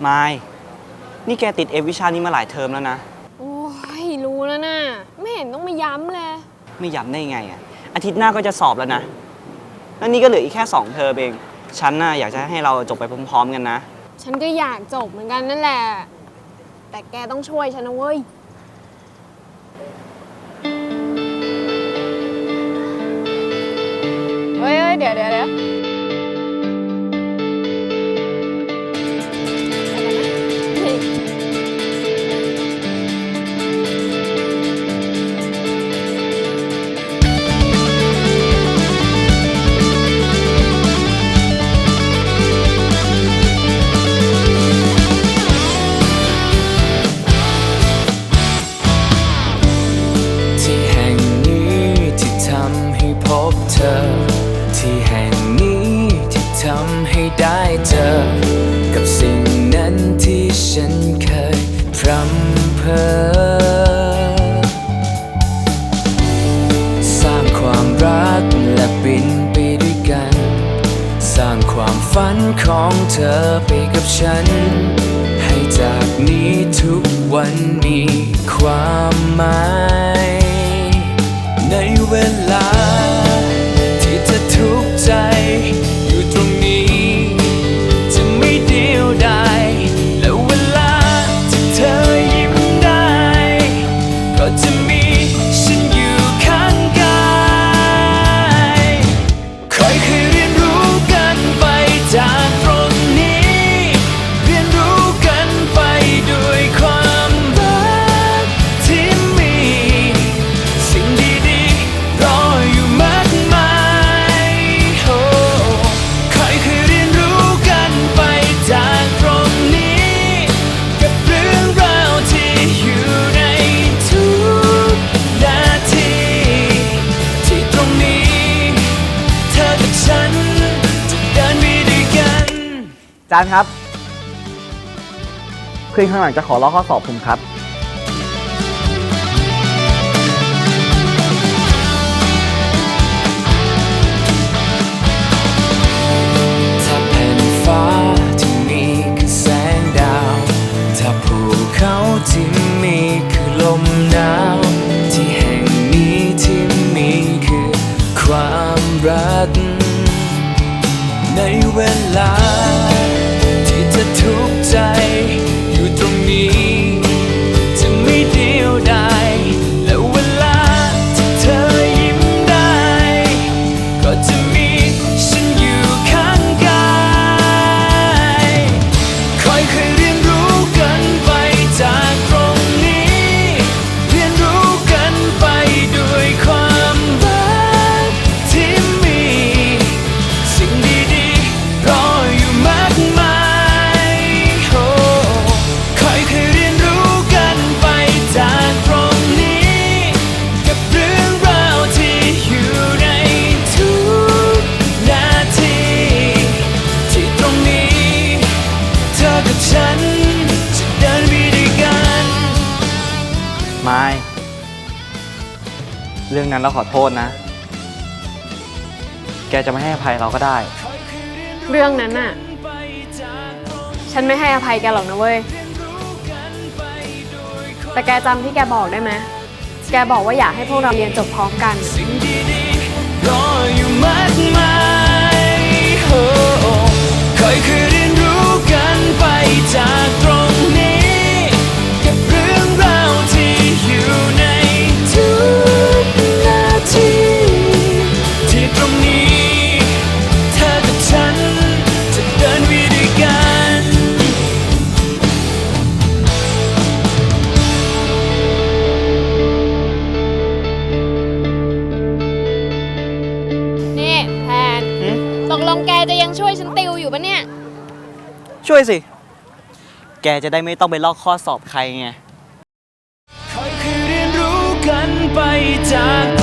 ไม้นี่แกติดเอฟวิชานี้มาหลายเทอมแล้วนะ โอ้ยรู้แล้วนะไม่เห็นต้องมาย้ำเลย ไม่ย้ำได้ไงอะอาทิตย์หน้าก็จะสอบแล้วนะ แล้วนี่ก็เหลืออีกแค่สองเทอมเอง ฉันน่ะอยากจะให้เราจบไปพร้อมๆกันนะ ฉันก็อยากจบเหมือนกันนั่นแหละ แต่แกต้องช่วยฉันนะเว้ย เฮ้ยเฮ้ยเดี๋ยวเดี๋ยวเดี๋ยว รำเพอ สร้างความรักและบินไปด้วยกัน สร้างความฝันของเธอไปกับฉัน ให้จากนี้ทุกวันมีความหมาย จานครับเพื่อนข้างหลังจะขอลอกข้อสอบผมครับ ถ้าแผ่นฟ้าที่มีคือแสงดาว ถ้าภูเขาที่มีคือลม เรื่องนั้นเราขอโทษนะ แกจะไม่ให้อภัยเราก็ได้ เรื่องนั้นน่ะ ฉันไม่ให้อภัยแกหรอกนะเว้ย แต่แกจำที่แกบอกได้ไหม แกบอกว่าอยากให้พวกเราเรียนจบพร้อมกัน สิ่งดีๆรออยู่มากมาย งแกจะยังช่วยฉันติวอยู่ปะเนี่ย ช่วยสิ แกจะได้ไม่ต้องไปลอกข้อสอบใครไง ค่อยๆเรียนรู้กันไปจาก